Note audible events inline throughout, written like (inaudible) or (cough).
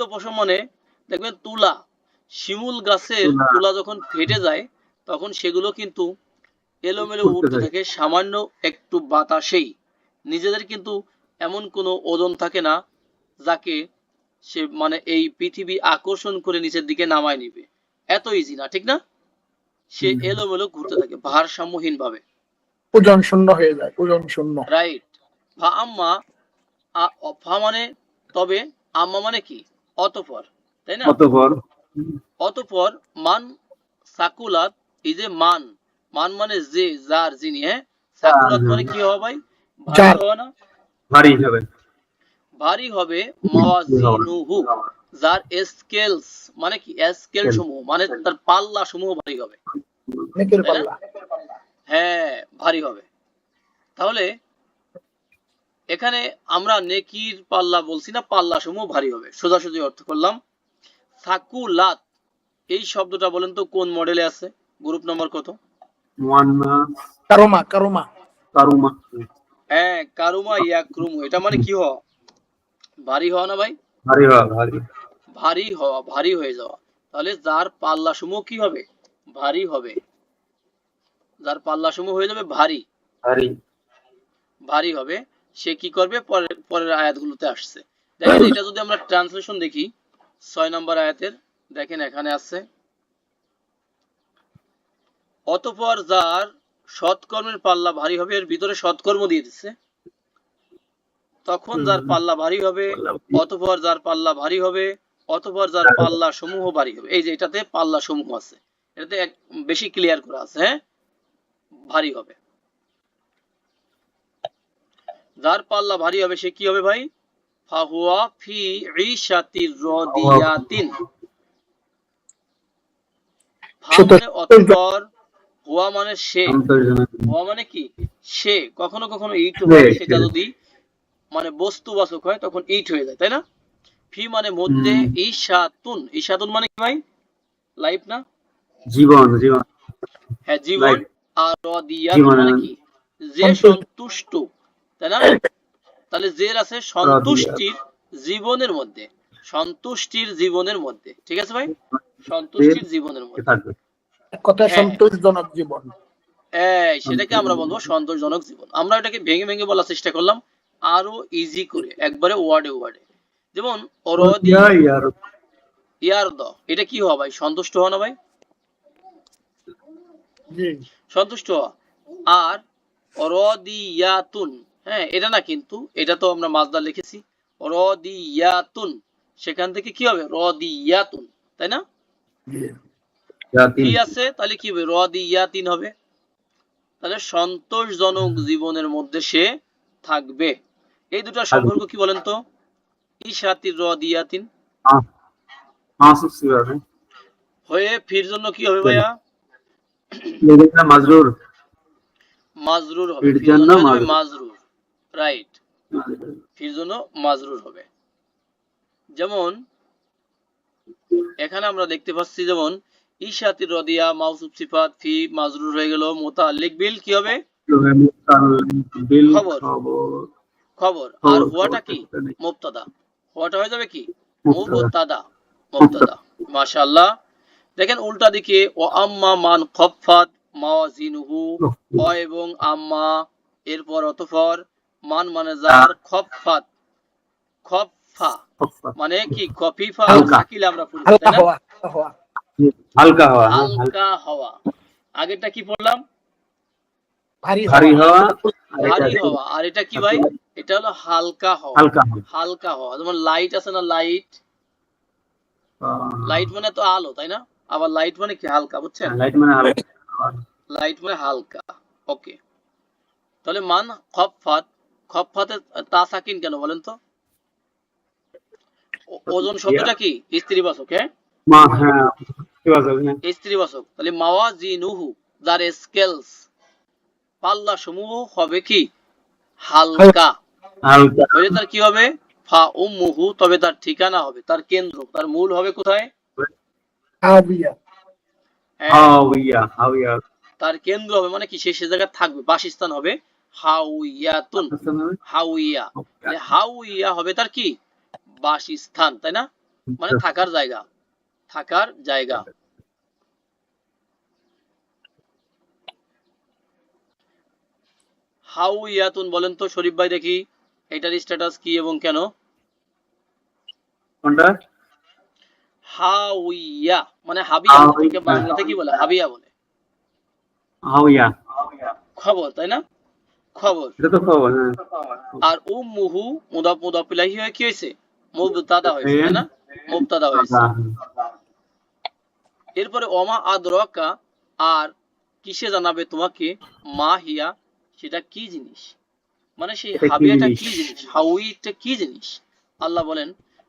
তো পশম মানে দেখবেন তুলা শিমুল গাছের তুলা। যখন ফেটে যায় তখন সেগুলো কিন্তু এলোমেলো উঠতে। থাকে। সামান্য একটু বাতাসেই। নিজেদের কিন্তু এমন কোনো ওজন থাকে না যাকে সে মানে এই পৃথিবী আকর্ষণ করে নিচের দিকে নামায় নিবে। এত ইজি না ঠিক না? সে এলোমেলো ঘুরতে থাকে ভারসাম্যহীন ভাবে ওজন শূন্য হয়ে যায় ওজন শূন্য। রাইট ফা আম্মা ফা মানে তবে আম্মা মানে কি? অতঃপর তাই না? অতঃপর। অতঃপর মান সাকুলাত এই যে মান মান মানে যে যার যিনি হ্যাঁ? সাকুলাত মানে কি হবে ভাই? ভারী যার। হবে না? ভারী হবে। ভারী হবে মাওয়াজিনুহু যার স্কেলস মানে কি? স্কেল সমূহ মানে তার পাল্লা সমূহ ভারী হবে। নেকের পাল্লা। হ্যাঁ ভারী হবে। তাহলে এখানে আমরা নেকির পাল্লা বলছি না পাল্লা সমূহ ভারী হবে। সোজাসুজি অর্থ করলাম সাকুলাত এই শব্দটা বলেন তো কোন মডেলে আছে? গ্রুপ নম্বর কত? কারোমা কারোমা। কারুমা। হ্যাঁ কারুমা ইয়াকরুম এটা মানে কি হওয়া? ভারী হওয়া না ভাই? ভারী হওয়া ভারী। ভারী হওয়া ভারী হয়ে যাওয়া। তাহলে যার পাল্লা সমূহ কি হবে? ভারী হবে। যার পাল্লা সমূহ হয়ে যাবে ভারী। ভারী। ভারী হবে। সে কি করবে? পরের পরের আয়াতগুলোতে আসছে। দেখেন (coughs) এটা যদি আমরা ট্রান্সলেশন দেখি ছয় নম্বর আয়াতের দেখেন এখানে আছে অতঃপর যার সৎকর্মের পাল্লা ভারী হবে এর ভিতরে সৎকর্ম দিয়ে দিচ্ছে তখন যার পাল্লা ভারী হবে অতপর যার পাল্লা ভারী হবে অতপর যার পাল্লা সমূহ ভারী হবে। এই যে এটাতে পাল্লা সমূহ আছে এটাতে এক- বেশি ক্লিয়ার করা আছে হ্যাঁ? ভারী হবে। যার পাল্লা ভারী হবে সে কি হবে ভাই? ফাহুয়া ফি রাদিয়াতিন। ফা মানে অতঃপর হুয়া মানে সে। হুয়া মানে কি? সে। কখনো কখনো ইট হয় সেটা। যদি মানে বস্তুবাচক হয় তখন ইট হয়ে যায় তাই না? ফি মানে মধ্যে ঈশাতুন। ঈশাতুন মানে কি ভাই? লাইফ না? জীবন জীবন। হ্যাঁ জীবন। আর মানে কি? যে সন্তুষ্ট। তাই না তাহলে জের আছে সন্তুষ্টির জীবনের মধ্যে। সন্তুষ্টির জীবনের মধ্যে। ঠিক আছে ভাই? সন্তুষ্টির জীবনের মধ্যে। কথায় হ্যাঁ। সন্তোষজনক জীবন। এই সেটাকে আমরা বলব সন্তোষজনক জীবন। আমরা এটাকে ভেঙে ভেঙে বলার চেষ্টা করলাম আরও ইজি করে একবারে ওয়ার্ডে ওয়ার্ডে যেমন অরদি ইয়ার দ। এটা কি হওয়া ভাই? সন্তুষ্ট হওয়া না ভাই? জি। সন্তুষ্ট হওয়া। আর অরদিয়াতুন হ্যাঁ এটা না কিন্তু এটা তো আমরা মাজদার লিখেছি। রদিয়াতুন সেখান থেকে কি হবে? রদিয়াতুন তাই না? কি আছে? তাহলে কি হবে? রদিয়াতিন হবে। তাহলে সন্তোষজনক জীবনের মধ্যে সে থাকবে। এই দুটার সম্পর্ক কি বলেন তো? ইশাতির রদিয়াতিন। হয়ে ফির জন্য কি হবে ভাইয়া? মাজরুর। মাজরুর হবে। যাবে মাজরুর। রাইট। ফির জন্য মাজরুর হবে। যেমন এখানে আমরা দেখতে পাচ্ছি যেমন ইশাতি রদিয়া মাউসুফ সিফাত ফি মাজরুর হয়ে গেল মোতাল্লিক বিল কি হবে? খবর। খবর। আর হুয়াটা কি। মুবতাদা। হুয়াটা হয়ে যাবে কি? মুবতাদা। মুবতাদা। মাশাআল্লাহ। দেখেন উল্টা দিকে ও আম্মা মান খফফাত মাওয়াজিনুহু অ এবং আম্মা এরপর অতঃপর মান মানে যার খফফাত খফফা মানে কি? হালকা। সাকিলে আমরা পড়ি হালকা তাই না? হওয়া হালকা হওয়া। হালকা হওয়া হালকা। হালকা আগেরটা কি পড়লাম? ভারী ভারী হওয়া। হওয়া। ভারী হওয়া। আর এটা কি ভাই? এটা হলো হালকা হওয়া। হালকা হওয়া। যেমন লাইট আছে না লাইট লাইট মানে তো আলো তাই না? আবার লাইট মানে কি? হালকা বুঝছেন? লাইট মানে হালকা লাইট মানে হালকা। ওকে তাহলে মান খফফাত খফফাতে তা সাকিন কেন বলেন তো? ওজন শব্দটা কি? স্ত্রীবাচক হ্যাঁ? হ্যাঁ হ্যাঁ। স্ত্রীবাচক। তাহলে মাওয়াজিনুহু যার স্কেলস পাল্লা সমূহ হবে কি? হালকা। হালকা। তার কি হবে? ফা উম্মুহু তবে তার ঠিকানা হবে তার কেন্দ্র তার মূল হবে কোথায়? হাবিয়া। হ্যাঁ, তার কেন্দ্র হবে মানে কি? সে সে জায়গায় থাকবে বাসস্থান হবে। হাউইয়াতুন হাউইয়া। তাহলে হাউইয়া হবে তার কি? বাসস্থান তাই না? মানে থাকার জায়গা। থাকার জায়গা। হাউ ইয়াতুন বলেন তো শরীফ ভাই দেখি এটার স্ট্যাটাস কি এবং কেন? কোনটা? হাউইয়া। মানে হাবিয়া বাংলাতে কি বলে? হাবিয়া বলে। হাউয়া খবর তাই না? খবর। এটা তো খবর হ্যাঁ। আর উম্মুহু মুদাফ মুদাফ ইলাইহি হয়ে কি হয়েছে? মুবতাদা হয়েছে তাই না? মুবতাদা হয়েছে। এরপরে অমা আদরকা আর কিসে জানাবে তোমাকে? মা হিয়া সেটা কি জিনিস? মানে সেই হাবিয়াটা কি জিনিস? হাউইটা কি জিনিস? আল্লাহ বলেন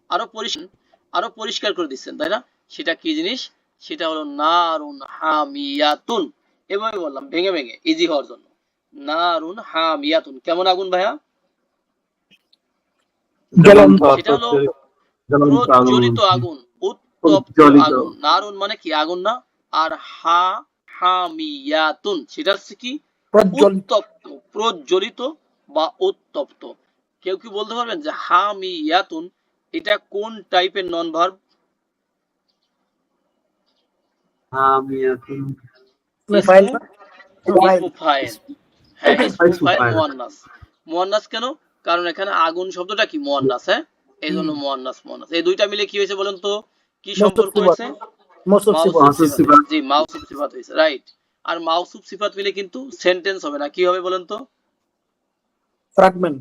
আরও পরিষ্কার আরও পরিষ্কার করে দিচ্ছেন তাই না? সেটা কি জিনিস? সেটা হলো নারুন হামিয়াতুন। এভাবে বললাম ভেঙে ভেঙে ইজি হওয়ার জন্য। নারুন হামিয়াতুন। কেমন আগুন ভাইয়া? সেটা হলো প্রজ্বলিত আগুন উত্তপ্ত আগুন। নারুন মানে কি? আগুন না? আর হা হামিয়াতুন সেটা হচ্ছে কি? উত্তপ্ত প্রজ্বলিত বা উত্তপ্ত। কেউ কি বলতে পারবেন যে হামিয়াতুন এটা কোন টাইপের নন ভার্ব হামিয়াতুন। ফাইল (laughs) মুয়ান্নাস। মুয়ান্নাস কেন? কারণ এখানে আগুন শব্দটা কি? মোয়ান্নাস হ্যাঁ? এই জন্য মোয়ান্নাস মোয়ান্নাস। এই দুইটা মিলে কি হয়েছে বলেন তো? কি সম্পর্ক। হয়েছে? জি মাউসুফ সিফাত হয়েছে রাইট আর মাউসুফ সিফাত মিলে কিন্তু সেন্টেন্স হবে না। কি হবে বলেন তো? ফ্রাগমেন্ট